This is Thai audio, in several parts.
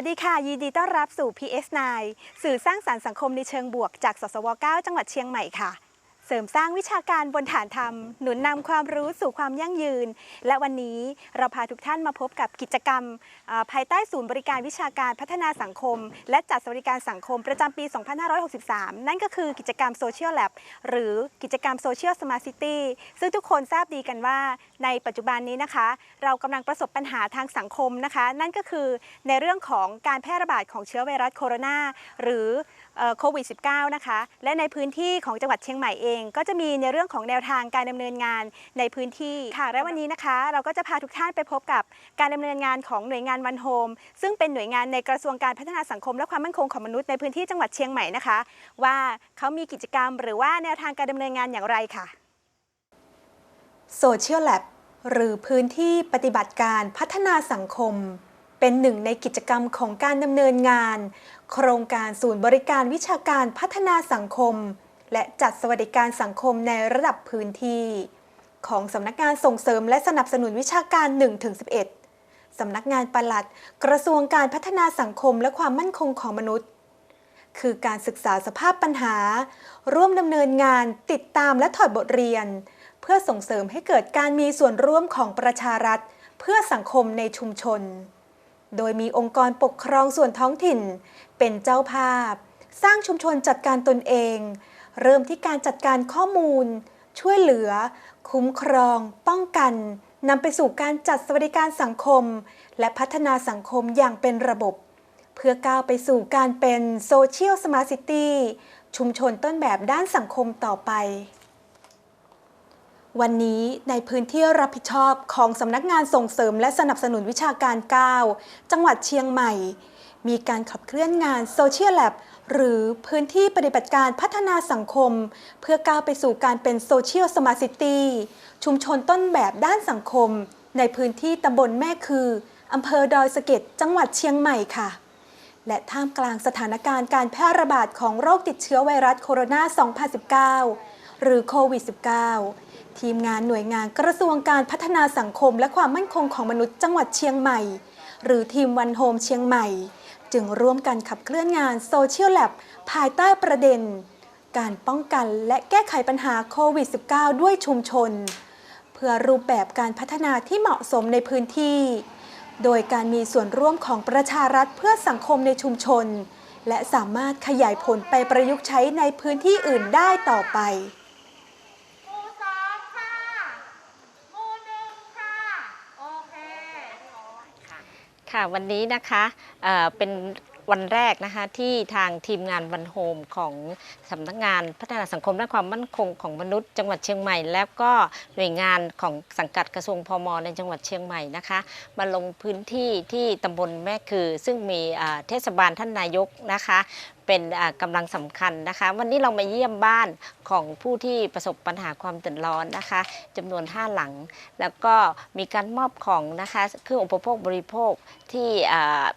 วัสดีค่ะ ยินดีต้อนรับสู่ PS9 สื่อสร้างสารรค์สังคมในเชิงบวกจาก สสว 9 จังหวัดเชียงใหม่ค่ะ เสริมสร้างวิชาการบนฐานธรรม หนุนนำความรู้สู่ความยั่งยืน และวันนี้เราพาทุกท่านมาพบกับกิจกรรมภายใต้ศูนย์บริการวิชาการพัฒนาสังคม และจัดสวัสดิการสังคมประจำปี 2563 นั่นก็คือกิจกรรม Social Lab หรือกิจกรรม Social Smart City ซึ่งทุกคนทราบดีกันว่า ในปัจจุบันนี้นะคะ เรากำลังประสบปัญหาทางสังคมนะคะ นั่นก็คือในเรื่องของการแพร่ระบาดของเชื้อไวรัสโคโรนาหรือ โควิด -19 นะคะ และในพื้นที่ของจังหวัดเชียงใหม่เอง ก็จะมีในเรื่องของแนวทางการดำเนินงานในพื้นที่ค่ะและวันนี้นะคะ เราก็จะพาทุกท่านไปพบกับการดำเนินงานของหน่วยงานวันโฮมซึ่งเป็นหน่วยงานในกระทรวงการพัฒนาสังคม และความมั่นคงของมนุษย์ในพื้นที่จังหวัดเชียงใหม่นะคะ ว่าเขามีกิจกรรม หรือว่าแนวทางการดำเนินงานอย่างไรค่ะ Social Lab หรือพื้นที่ปฏิบัติการพัฒนาสังคม เป็นหนึ่งในกิจกรรมของการดำเนินงาน โครงการศูนย์บริการวิชาการพัฒนาสังคม และจัดสวัสดิการสังคมในระดับพื้นที่ ของสำนักงานส่งเสริมและสนับสนุนวิชาการ 1-11 สำนักงานปลัด กระทรวงการพัฒนาสังคมและความมั่นคงของมนุษย์ คือการศึกษาสภาพปัญหา ร่วมดำเนินงานติดตามและถอดบทเรียน เพื่อส่งเสริมให้เกิดการมีส่วนร่วมของประชารัฐ เพื่อสังคมในชุมชน โดยมีองค์กรปกครองส่วนท้องถิ่น เป็นเจ้าภาพ สร้างชุมชนจัดการตนเอง เริ่มที่การจัดการข้อมูล ช่วยเหลือ คุ้มครอง ป้องกันนำไปสู่การจัดสวัสดิการสังคม และพัฒนาสังคมอย่างเป็นระบบ เพื่อก้าวไปสู่การเป็นโซเชียลสมาร์ทซิตี้ชุมชนต้นแบบด้านสังคมต่อไป วันนี้ในพื้นที่รับผิดชอบของสำนักงานส่งเสริมและสนับสนุนวิชาการ 9 จังหวัดเชียงใหม่ มีการขับเคลื่อนงาน Social Lab หรือพื้นที่ปฏิบัติการพัฒนาสังคม เพื่อก้าวไปสู่การเป็น Social Smart City ชุมชนต้นแบบด้านสังคม ในพื้นที่ตำบลแม่คืออำเภอดอยสะเก็ดจังหวัดเชียงใหม่ค่ะ และท่ามกลางสถานการณ์การแพร่ระบาดของโรคติดเชื้อไวรัสโคโรนา 2019 หรือโควิด -19 ทีมงานหน่วยงานกระทรวงการพัฒนาสังคมและความมั่นคงของมนุษย์จังหวัดเชียงใหม่ หรือทีมวันโฮมเชียงใหม่ จึงร่วมกันขับเคลื่อนงานโซเชียลแลบภายใต้ประเด็น การป้องกันและแก้ไขปัญหาโควิด -19 ด้วยชุมชน เพื่อรูปแบบการพัฒนาที่เหมาะสมในพื้นที่ โดยการมีส่วนร่วมของประชารัฐเพื่อสังคมในชุมชนและสามารถขยายผลไปประยุกต์ใช้ในพื้นที่อื่นได้ต่อไป หมู่สองค่ะหมู่หนึ่งค่ะ โอเค ค่ะวันนี้นะคะเเป็นวันแรกนะคะที่ทางทีมงานวันโฮมของสำนักงานพัฒนาสังคมและความมั่นคงของมนุษย์ จังหวัดเชียงใหม่ แล้วก็หน่วยงานของสังกัดกระทรวงพมในจังหวัดเชียงใหม่นะคะมาลงพื้นที่ที่ตำบลแม่คือ ซึ่งมีเทศบาลท่านนายกนะคะ เป็นอ่ากำลังสำคัญนะคะ วันนี้เรามาเยี่ยมบ้านของผู้ที่ประสบปัญหาความเดือดร้อนนะคะจำนวน 5 หลัง แล้วก็มีการมอบของนะคะเครื่องอุปโภคบริโภคที่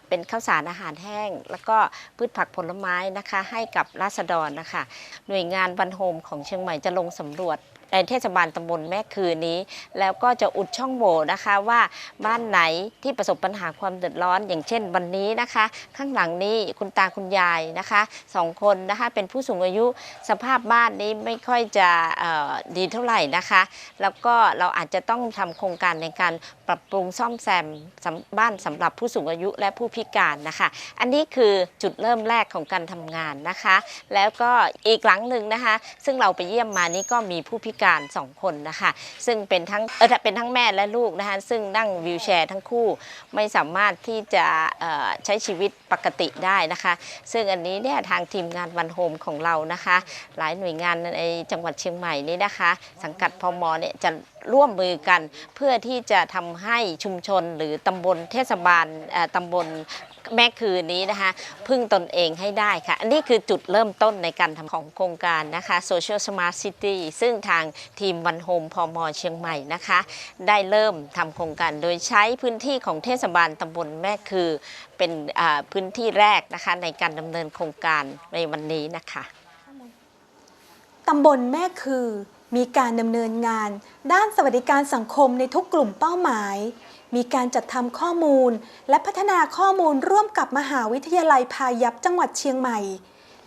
เป็นข้าวสารอาหารแห้ง แล้วก็พืชผักผลไม้นะคะ ให้กับราษฎรนะคะ หน่วยงานวันโฮมของเชียงใหม่จะลงสำรวจ ในเทศบาลตำบลแม่คือนี้ แล้วก็จะอุดช่องโหว่นะคะว่าบ้านไหนที่ประสบปัญหาความเดือดร้อน อย่างเช่นวันนี้นะคะ ข้างหลังนี้คุณตาคุณยายนะคะสองคนนะคะเป็นผู้สูงอายุสภาพบ้านนี้ไม่ค่อยจะดีเท่าไหร่นะคะ แล้วก็เราอาจจะต้องทำโครงการในการปรับปรุงซ่อมแซมบ้านสำหรับผู้สูงอายุและผู้พิการนะคะ อันนี้คือจุดเริ่มแรกของการทำงานนะคะ แล้วก็อีกหลังหนึ่งนะคะ ซึ่งเราไปเยี่ยมมานี่ก็มีผู้พิการสองคนนะคะ ซึ่งเป็นทั้งเออเป็นทั้งแม่และลูกนะคะซึ่งนั่งวีลแชร์ทั้งคู่ไม่สามารถที่จะใช้ชีวิตปกติได้นะคะ ซึ่งอันนี้เนี่ยทางทีมงานวันโฮมของเรานะคะ หลายหน่วยงานในจังหวัดเชียงใหม่นี่นะคะ สังกัดพมเนี่ยจะร่วมมือกันเพื่อที่จะทำให้ชุมชนหรือตำบลเทศบาลเอ่อตำบล แม่คือนี้นะคะ พึ่งตนเองให้ได้ค่ะ อันนี้คือจุดเริ่มต้นในการทำของโครงการนะคะ Social Smart City ซึ่งทางทีมวันโฮมพมเชียงใหม่นะคะ ได้เริ่มทำโครงการโดยใช้พื้นที่ของเทศบาลตำบลแม่คือ เป็นพื้นที่แรกนะคะในการดำเนินโครงการในวันนี้นะคะตำบลแม่คือมีการดำเนินงาน ด้านสวัสดิการสังคมในทุกกลุ่มเป้าหมาย มีการจัดทำข้อมูล และพัฒนาข้อมูลร่วมกับมหาวิทยาลัยพายัพจังหวัดเชียงใหม่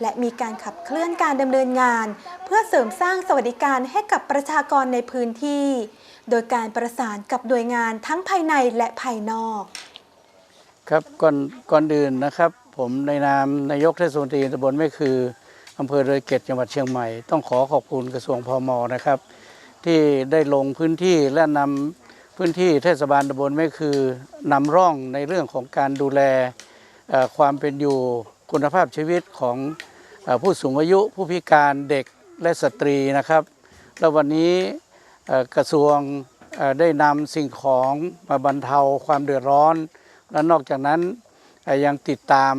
และมีการขับเคลื่อนการดำเนินงาน เพื่อเสริมสร้างสวัสดิการให้กับประชากรในพื้นที่ โดยการประสานกับหน่วยงานทั้งภายในและภายนอก ครับก่อนก่อนอื่นนะครับ ผมในนามนายกเทศมนตรีตำบลแม่คืออำเภอเลยเกตจังหวัดเชียงใหม่ ต้องขอขอบคุณกระทรวงพมนะครับ ที่ได้ลงพื้นที่และนำ พื้นที่เทศบาลตำบลแม่คือนำร่องในเรื่องของการดูแลความเป็นอยู่คุณภาพชีวิตของอผู้สูงอายุผู้พิการเด็กและสตรีนะครับ แล้ววันนี้กระทรวงได้นำสิ่งของมาบรรเทาความเดือดร้อน และนอกจากนั้นยังติดตาม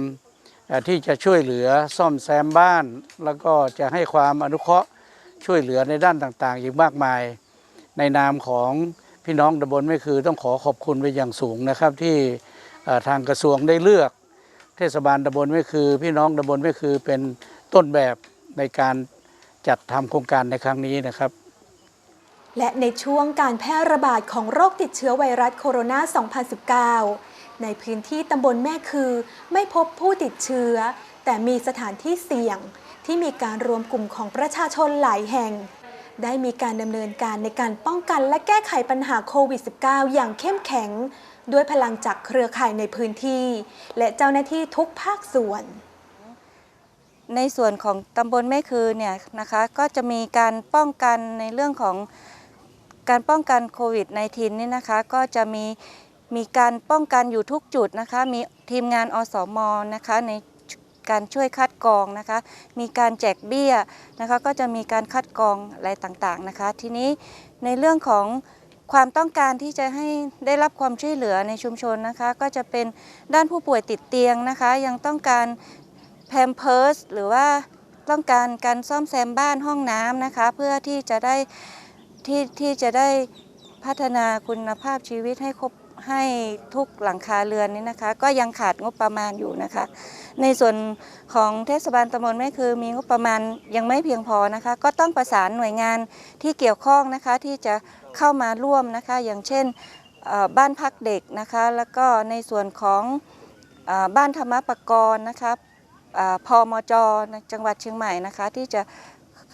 ที่จะช่วยเหลือซ่อมแซมบ้าน แล้วก็จะให้ความอนุเคราะห์ช่วยเหลือในด้านต่างๆอีกมากมาย ในนามของ พี่น้องตำบลไม่คือต้องขอขอบคุณไปอย่างสูงนะครับ ที่ทางกระทรวงได้เลือก เทศบาลตำบลไม่คือ พี่น้องตำบลไม่คือเป็นต้นแบบในการจัดทำโครงการในครั้งนี้นะครับ และในช่วงการแพร่ระบาดของโรคติดเชื้อไวรัสโคโรนา 2019 ในพื้นที่ตำบลแม่คือไม่พบผู้ติดเชื้อ แต่มีสถานที่เสี่ยงที่มีการรวมกลุ่มของประชาชนหลายแห่ง ได้มีการดำเนินการในการป้องกันและแก้ไขปัญหาโควิด -19 อย่างเข้มแข็ง ด้วยพลังจากเครือข่ายในพื้นที่ และเจ้าหน้าที่ทุกภาคส่วน ในส่วนของตำบลแม่คือเนี่ยนะคะก็จะมีการป้องกันในเรื่องของการป้องกันโควิด -19 นี่นะคะก็จะมีมีการป้องกันอยู่ทุกจุดนะคะ มีทีมงานอสมนะคะในการช่วยคัด กรองนะคะ มีการแจกเบี้ยนะคะ ก็จะมีการคัดกรองอะไรต่างๆนะคะ ทีนี้ในเรื่องของความต้องการที่จะให้ได้รับความช่วยเหลือในชุมชนนะคะ ก็จะเป็นด้านผู้ป่วยติดเตียงนะคะ ยังต้องการแพมเพิร์สหรือว่าต้องการการซ่อมแซมบ้านห้องน้ำนะคะ เพื่อที่จะได้ที่ที่จะได้พัฒนาคุณภาพชีวิตให้ครบ ให้ทุกหลังคาเรือนนี้นะคะ ก็ยังขาดงบประมาณอยู่นะคะ ในส่วนของเทศบาลตำบลแม่คือมีงบประมาณยังไม่เพียงพอนะคะ ก็ต้องประสานหน่วยงานที่เกี่ยวข้องนะคะที่จะเข้ามาร่วมนะคะ อย่างเช่นบ้านพักเด็กนะคะ แล้วก็ในส่วนของอบ้านธรรมปกรณ์นะคะอ่าพมจจังหวัดเชียงใหม่นะคะ ที่จะ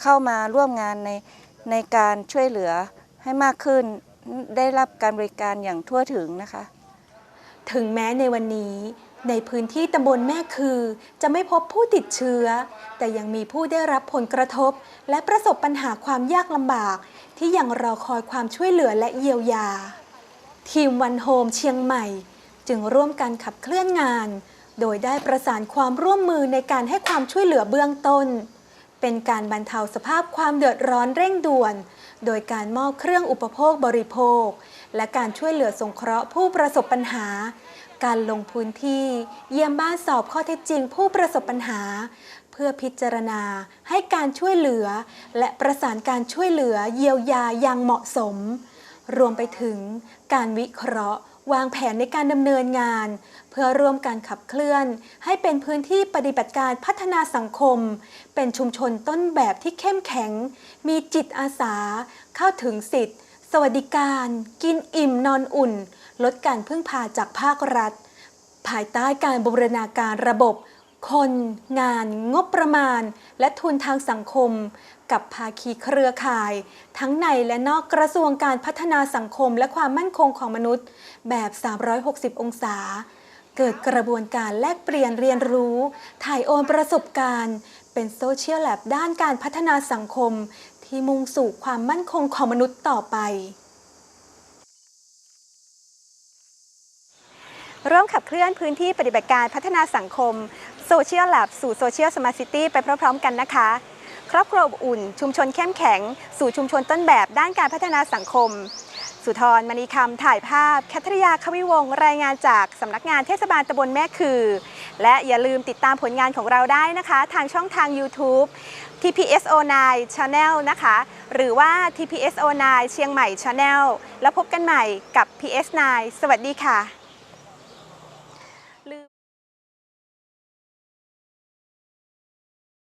เข้ามาร่วมงานในในการช่วยเหลือให้มากขึ้น ได้รับการบริการอย่างทั่วถึงนะคะ ถึงแม้ในวันนี้ ในพื้นที่ตำบลแม่คือ จะไม่พบผู้ติดเชื้อ แต่ยังมีผู้ได้รับผลกระทบ และประสบปัญหาความยากลำบาก ที่ยังรอคอยความช่วยเหลือและเยียวยา ทีมวันโฮมเชียงใหม่ จึงร่วมกันขับเคลื่อนงาน โดยได้ประสานความร่วมมือในการให้ความช่วยเหลือเบื้องต้น เป็นการบรรเทาสภาพความเดือดร้อนเร่งด่วน โดยการมอบเครื่องอุปโภคบริโภค และการช่วยเหลือสงเคราะห์ผู้ประสบปัญหา การลงพื้นที่ เยี่ยมบ้านสอบข้อเท็จจริงผู้ประสบปัญหา เพื่อพิจารณาให้การช่วยเหลือ และประสานการช่วยเหลือเยียวยาอย่างเหมาะสม รวมไปถึงการวิเคราะห์ วางแผนในการดำเนินงาน เพื่อร่วมการขับเคลื่อน ให้เป็นพื้นที่ปฏิบัติการพัฒนาสังคม เป็นชุมชนต้นแบบที่เข้มแข็ง มีจิตอาสา เข้าถึงสิทธิสวัสดิการ กินอิ่มนอนอุ่น ลดการพึ่งพาจากภาครัฐ ภายใต้การบูรณาการระบบ คน งาน งบประมาณ และทุนทางสังคม กับภาคีเครือข่าย ทั้งในและนอกกระทรวงการพัฒนาสังคมและความมั่นคงของมนุษย์ แบบ 360 องศา เกิดกระบวนการแลกเปลี่ยนเรียนรู้ ถ่ายโอนประสบการณ์ เป็นโซเชียลแลบด้านการพัฒนาสังคม ที่มุ่งสู่ความมั่นคงของมนุษย์ต่อไปร่วมขับเคลื่อนพื้นที่ปฏิบัติการพัฒนาสังคมโซเชียลแลบสู่โซเชียลสมาร์ทซิตี้ไปพร้อมๆกันนะคะ ครอบครัวอบอุ่น ชุมชนเข้มแข็ง สู่ชุมชนต้นแบบด้านการพัฒนาสังคม สุธรมณีคำถ่ายภาพ แคทริยาควิวงศ์รายงานจากสำนักงานเทศบาลตำบลแม่คือ และอย่าลืมติดตามผลงานของเราได้นะคะ ทางช่องทาง YouTube TPSO9 Channel นะคะ หรือว่า TPSO9 เชียงใหม่ Channel แล้วพบกันใหม่กับ PS9 สวัสดีค่ะ